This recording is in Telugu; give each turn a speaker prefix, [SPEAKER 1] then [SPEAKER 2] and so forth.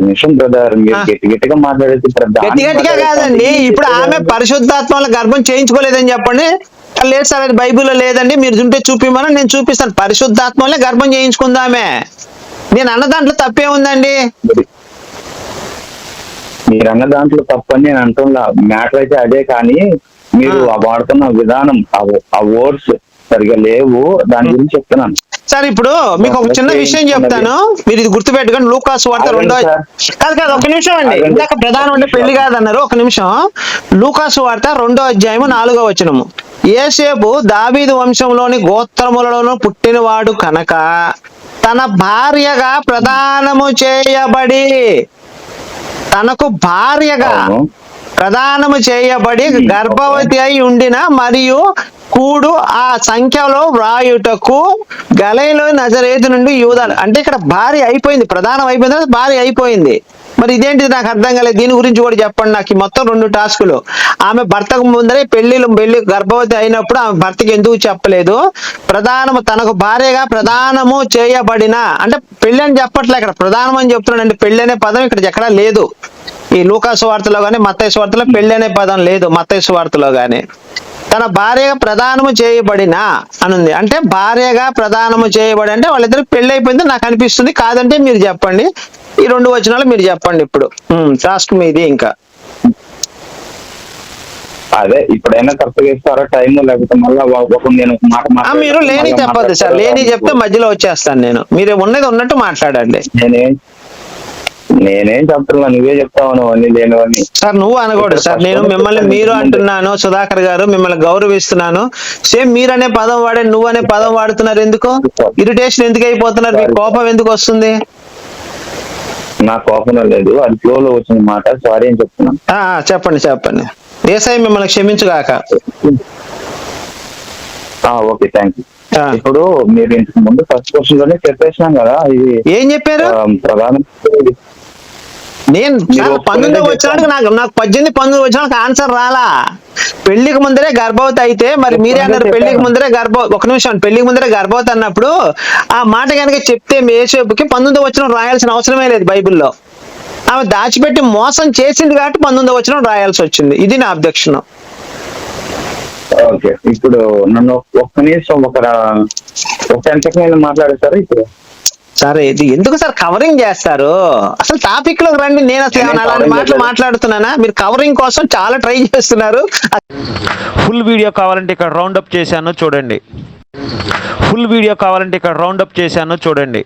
[SPEAKER 1] నిమిషం బ్రదర్ మీరు. గట్టి గట్టిగా మాట్లాడేది
[SPEAKER 2] గట్టి గట్టిగా కాదండి.
[SPEAKER 1] కాదు.
[SPEAKER 2] ఇప్పుడు ఆమె పరిశుద్ధాత్మల గర్భం చేయించుకోలేదని చెప్పండి. లేదు సార్ అది బైబిల్లో లేదండి. మీరు ఉంటే చూపిమని నేను చూపిస్తాను. పరిశుద్ధాత్మలే గర్భం చేయించుకుందామే నేను అన్న దాంట్లో తప్పే ఉందండి.
[SPEAKER 1] మీరు అన్న దాంట్లో తప్పని నేను అంటున్నా. మ్యాటర్ అయితే అదే కానీ మీరు వాడుతున్న విధానం ఆ వర్డ్స్ సరిగా లేవు. దాని గురించి చెప్తున్నాను.
[SPEAKER 2] సార్ ఇప్పుడు మీకు ఒక చిన్న విషయం చెప్తాను. మీరు ఇది గుర్తుపెట్టుకోండి లూకాస్ వార్త రెండో. కాదు కాదు ఒక నిమిషం అండి. ఇందాక ప్రధానం అంటే పెళ్ళి కాదన్నారు. ఒక నిమిషం. లూకాసు వార్త రెండో అధ్యాయము నాలుగో వచనము. ఏసేపు దావీదు వంశంలోని గోత్రములలోను పుట్టినవాడు కనుక తన భార్యగా ప్రదానము చేయబడి తనకు భార్యగా
[SPEAKER 1] అవును.
[SPEAKER 2] ప్రదానము చేయబడి గర్భవతి అయి ఉండిన మరియు కూడు ఆ సంఖ్యలో వ్రాయుటకు గలైలో నజరేతు నుండి యూదాలు. అంటే ఇక్కడ భారీ అయిపోయింది ప్రధానం అయిపోయింది భారీ అయిపోయింది. మరి ఇదేంటిది నాకు అర్థం కాలేదు దీని గురించి కూడా చెప్పండి నాకు మొత్తం రెండు టాస్కులు. ఆమె భర్తకు ముందరే పెళ్ళిలు పెళ్ళి గర్భవతి అయినప్పుడు ఆమె భర్తకి ఎందుకు చెప్పలేదు? ప్రధానము తనకు భార్యగా ప్రధానము చేయబడిన అంటే పెళ్ళి అని చెప్పట్లే ఇక్కడ ప్రధానం అని చెప్తున్నాడు అంటే పెళ్ళి అనే పదం ఇక్కడ ఎక్కడా లేదు. ఈ లూకాసు వార్తలో కానీ మత్తయి వార్తలో పెళ్ళి అనే పదం లేదు మత్తైసు వార్తలో కానీ తన భార్యగా ప్రధానము చేయబడిన అనుంది. అంటే భార్యగా ప్రధానము చేయబడి అంటే వాళ్ళిద్దరు పెళ్ళి అయిపోయింది నాకు అనిపిస్తుంది. కాదంటే మీరు చెప్పండి. ఈ రెండు వచనాలు మీరు చెప్పండి ఇప్పుడు. టాస్క్ మీది ఇంకా.
[SPEAKER 1] అదే ఇప్పుడైనా కరెక్ట్గా ఇస్తారా టైం లేకపోతే మళ్ళీ నేను మాట.
[SPEAKER 2] మీరు లేని చెప్పద్దు సార్. లేని? చెప్తే మధ్యలో వచ్చేస్తాను నేను. మీరు ఉన్నది ఉన్నట్టు మాట్లాడండి.
[SPEAKER 1] నేనేం నేనేం చెప్తున్నా నువ్వే చెప్తావు నువ్వు అన్ని లేనివని
[SPEAKER 2] సార్ నువ్వు అనకూడదు సార్. నేను మిమ్మల్ని మీరు అంటున్నాను సుధాకర్ గారు మిమ్మల్ని గౌరవిస్తున్నాను. సేమ్ మీరు అనే పదం వాడే నువ్వు అనే పదం వాడుతున్నారు ఎందుకు? ఇరిటేషన్ ఎందుకు అయిపోతున్నారు? మీకు కోపం ఎందుకు వస్తుంది?
[SPEAKER 1] నా కోపం లేదు అది ఫ్లో లో వచ్చిన మాట. సారీ అని చెప్తున్నాను
[SPEAKER 2] చెప్పండి చెప్పండి. ఏసై మిమ్మల్ని క్షమించుగాక.
[SPEAKER 1] Okay thank you. ఇప్పుడు మీరు ఇంతకు ముందు ఫస్ట్ క్వశ్చన్లోనే చెప్పేసినాం కదా ఇది
[SPEAKER 2] ఏం చెప్పారు?
[SPEAKER 1] ప్రధాన
[SPEAKER 2] నేను పంతొమ్మిది వచ్చినానికి నాకు నాకు పద్దెనిమిది పంతొమ్మిది వచ్చినానికి ఆన్సర్ రాలా. పెళ్ళికి ముందరే గర్భవతి అయితే మరి మీరే అన్నారు
[SPEAKER 1] పెళ్ళికి.
[SPEAKER 2] ముందరే గర్భ ఒక నిమిషం పెళ్ళికి ముందరే గర్భవతి అన్నప్పుడు ఆ మాట కనుక చెప్తే మేసేపుకి పంతొమ్మిది వచ్చిన రాయాల్సిన అవసరమే లేదు బైబిల్లో. ఆమె దాచిపెట్టి మోసం చేసింది కాబట్టి పంతొమ్మిది వచ్చిన రాయాల్సి వచ్చింది. ఇది నా అబ్జెక్షన్
[SPEAKER 1] ఓకే ఇప్పుడు నన్ను ఒక్క నిమిషం ఒక ఒక టెన్ సెకండ్ మాట్లాడేస్తారా ఇప్పుడు?
[SPEAKER 2] సరే ఇది ఎందుకు సార్ కవరింగ్ చేస్తారు? అసలు టాపిక్లోకి రండి నేను అసలు ఏమైనా అలాంటి మాటలు. మాట్లాడుతున్నానా? మీరు కవరింగ్ కోసం చాలా ట్రై చేస్తున్నారు.
[SPEAKER 3] ఫుల్ వీడియో కావాలంటే ఇక్కడ రౌండ్ అప్ చేశాను చూడండి. ఫుల్ వీడియో కావాలంటే ఇక్కడ రౌండ్ అప్ చేశాను చూడండి.